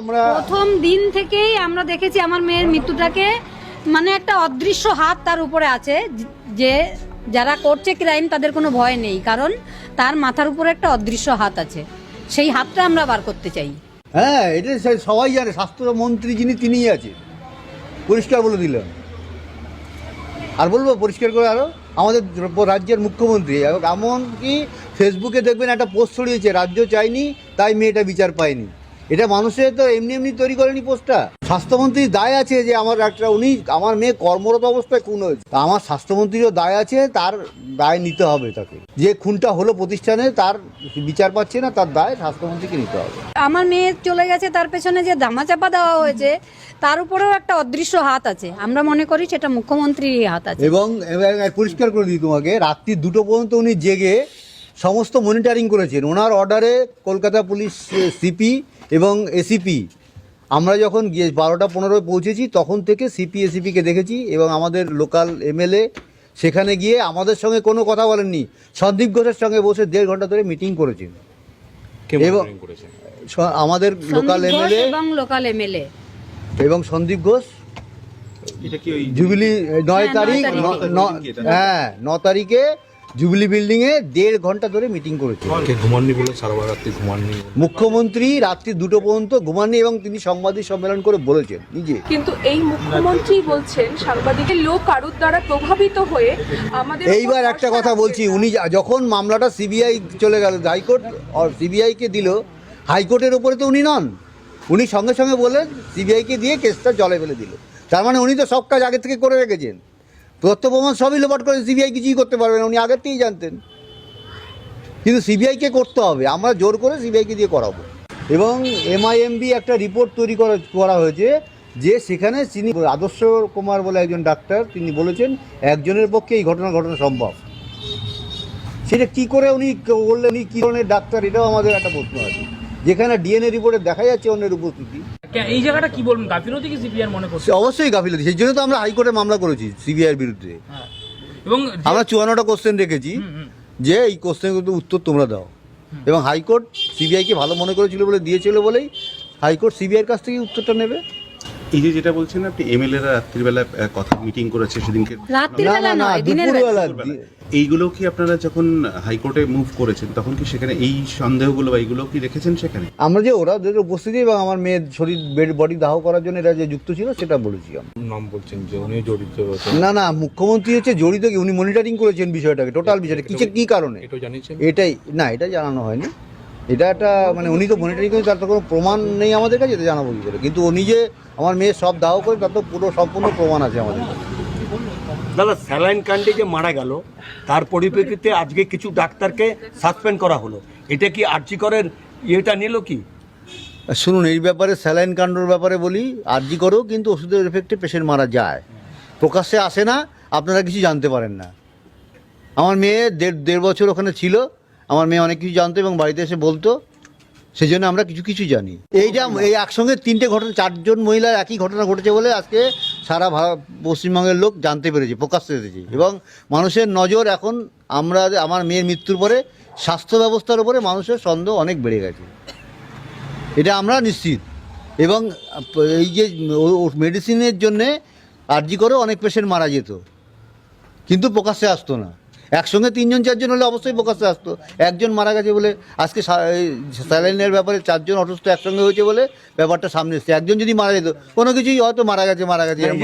আমরা প্রথম দিন থেকেই আমরা দেখেছি আমার মেয়ের মৃত্যুটাকে মানে একটা অদৃশ্য হাত তার উপরে আছে যে যারা করছে ক্রাইম তাদের কোনো ভয় নেই কারণ তার মাথার উপরে একটা অদৃশ্য হাত আছে। সেই হাতটা আমরা বার করতে চাই। হ্যাঁ এটা সবাই জানে স্বাস্থ্যমন্ত্রী যিনি তিনিই আছে পরিষ্কার বলে দিলেন। আর বলব পরিষ্কার করে আরও আমাদের রাজ্যের মুখ্যমন্ত্রী এমনকি ফেসবুকে দেখবেন একটা পোস্ট ছড়িয়েছে রাজ্য চাইনি তাই মেয়েটা বিচার পায়নি। এটা মানুষের তো এমনি এমনি তৈরি করেনি পোস্টটা। স্বাস্থ্যমন্ত্রীর দায় আছে যে আমার একটা উনি আমার মেয়ে কর্মরত অবস্থায় খুন হয়েছে। তা আমার স্বাস্থ্যমন্ত্রীরও দায় আছে তার দায় নিতে হবে তাকে। যে খুনটা হলো প্রতিষ্ঠানে তার বিচার পাচ্ছে না তার দায় স্বাস্থ্যমন্ত্রীকে নিতে হবে। আমার মেয়ে চলে গেছে তার পেছনে যে ধামাচাপা দেওয়া হয়েছে তার উপরেও একটা অদৃশ্য হাত আছে। আমরা মনে করি সেটা মুখ্যমন্ত্রীর হাত আছে। এবং পরিষ্কার করে দিই তোমাকে রাত্রি দুটো পর্যন্ত উনি জেগে সমস্ত মনিটারিং করেছেন। ওনার অর্ডারে কলকাতা পুলিশ সিপি এবং এসিপি আমরা যখন গিয়ে বারোটা পনেরোয় পৌঁছেছি তখন থেকে সিপি এসিপিকে দেখেছি এবং আমাদের লোকাল এমএলএ সেখানে গিয়ে আমাদের সঙ্গে কোনো কথা বলেননি। সন্দীপ ঘোষের সঙ্গে বসে দেড় ঘণ্টা ধরে মিটিং করেছেন। এবং- আমাদের লোকাল এমএলএ এবং লোকাল এমএলএ এবং সন্দীপ ঘোষ। এটা কি ওই জুবিলি নয় হ্যাঁ, তারিখ ন- ন- হ্যাঁ ন তারিখে জুবিলি বিল্ডিং এ দেড় ঘণ্টা ধরে মিটিং করেছে। ঘুমাননি বলে? সারা রাত্রি ঘুমাননি মুখ্যমন্ত্রী রাত্রি দুটো পর্যন্ত ঘুমাননি এবং তিনি সাংবাদিক সম্মেলন করে বলেছেন নিজে। কিন্তু এই মুখ্যমন্ত্রী বলছেন সাংবাদিকের লোক কারুর দ্বারা প্রভাবিত হয়ে আমাদের এইবার একটা কথা বলছি উনি যখন মামলাটা সিবিআই চলে গেল হাইকোর্ট আর সিবিআইকে দিল হাইকোর্টের উপরে তো উনি নন। উনি সঙ্গে সঙ্গে বলেন সিবিআইকে দিয়ে কেসটা জলে ফেলে দিল। তার মানে উনি তো সব কাজ আগে থেকে করে রেখেছেন। তথ্য প্রমাণ সবই লোপাট করে সিবিআই কিছুই করতে পারবে না, উনি আগের থেকেই জানতেন। কিন্তু সিবিআইকে করতে হবে, আমরা জোর করে সিবিআইকে দিয়ে করাবো। এবং এমআইএমবি একটা রিপোর্ট তৈরি করা করা হয়েছে, যে সেখানে তিনি আদর্শ কুমার বলে একজন ডাক্তার, তিনি বলেছেন, একজনের পক্ষে এই ঘটনা ঘটনা সম্ভব। সেটা কি করে উনি বললেন উনি কী ধরনের ডাক্তার, এটাও আমাদের একটা প্রশ্ন আছে। যেখানে ডিএনএ রিপোর্টে দেখা যাচ্ছে অন্যের উপস্থিতি। এই জায়গাটা কি বলবেন গাফিলতি কি সিপিআর মনে করছে অবশ্যই গাফিলতি। সেই জন্য তো আমরা হাইকোর্টে মামলা করেছি সিবিআইয়ের বিরুদ্ধে। হ্যাঁ। এবং আমরা চুয়ান্নটা কোশ্চেন রেখেছি। যে এই কোশ্চেনগুলো উত্তর তোমরা দাও। এবং হাইকোর্ট সিবিআইকে ভালো মনে করেছিল বলে দিয়েছিল বলেই হাইকোর্ট সিবিআইয়ের কাছ থেকে উত্তরটা নেবে। এই যে যেটা বলছেন আপনি এমএলএ রা রাত্রিবেলা কথা মিটিং করেছে সেদিনকে। রাত্রির না না না নয় দিনের বেলা এইগুলো কি আপনারা যখন হাইকোর্টে মুভ করেছেন তখন কি সেখানে এই সন্দেহগুলো বা এইগুলো কি রেখেছেন সেখানে? আমরা যে ওরা ওদের উপস্থিতি এবং আমার মেয়ের শরীর বেড বডি দাহ করার জন্য এরা যে যুক্ত ছিল সেটা বলেছি আমরা। নাম বলছেন যে উনি জড়িত না না মুখ্যমন্ত্রী হচ্ছে জড়িত কি? উনি মনিটরিং করেছেন বিষয়টাকে টোটাল বিষয়টা। কিসে কি কারণে? এটাও জানিয়েছেন? এটাই না এটা জানানো হয়নি। এটা একটা মানে উনি তো মনিটরিং করেন তার তো কোনো প্রমাণ নেই আমাদের কাছে এটা জানাব কি করে। কিন্তু উনি যে আমার মেয়ে সব দাহ করে তার তো পুরো সম্পূর্ণ প্রমাণ আছে আমাদের কাছে। দাদা স্যালাইন কাণ্ডে যে মারা গেল তার পরিপ্রেক্ষিতে আজকে কিছু ডাক্তারকে সাসপেন্ড করা হলো। এটা কি আর্যিকরের ইয়েটা নিল কি? শুনুন এই ব্যাপারে স্যালাইন কাণ্ডর ব্যাপারে বলি আর্জি করেও কিন্তু ওষুধের এফেক্টে পেশেন্ট মারা যায়। প্রকাশ্যে আসে না আপনারা কিছু জানতে পারেন না। আমার মেয়ে দেড় দেড় বছর ওখানে ছিল আমার মেয়ে অনেক কিছু জানতো এবং বাড়িতে এসে বলতো সেই জন্য আমরা কিছু কিছু জানি। এই এইটা এই একসঙ্গে তিনটে ঘটনা, চারজন মহিলার একই ঘটনা ঘটেছে বলে আজকে সারা ভারত পশ্চিমবঙ্গের লোক জানতে পেরেছে, প্রকাশ্যে এসেছে। এবং মানুষের নজর এখন আমরা, আমার মেয়ের মৃত্যুর পরে স্বাস্থ্য ব্যবস্থার উপরে মানুষের সন্দেহ অনেক বেড়ে গেছে। এটা আমরা নিশ্চিত। এবং এই যে মেডিসিনের জন্যে আর্জি করে অনেক পেশেন্ট মারা যেত। কিন্তু প্রকাশ্যে আসতো না। একসঙ্গে তিনজন চারজন হলে অবশ্যই প্রকাশ্যে আসতো একজন মারা গেছে বলে আজকে স্যালাইনের ব্যাপারে চারজন অসুস্থ একসঙ্গে হয়েছে বলে ব্যাপারটা সামনে এসছে একজন যদি মারা যেত কোনো কিছুই হয়তো মারা গেছে মারা গেছে এরকম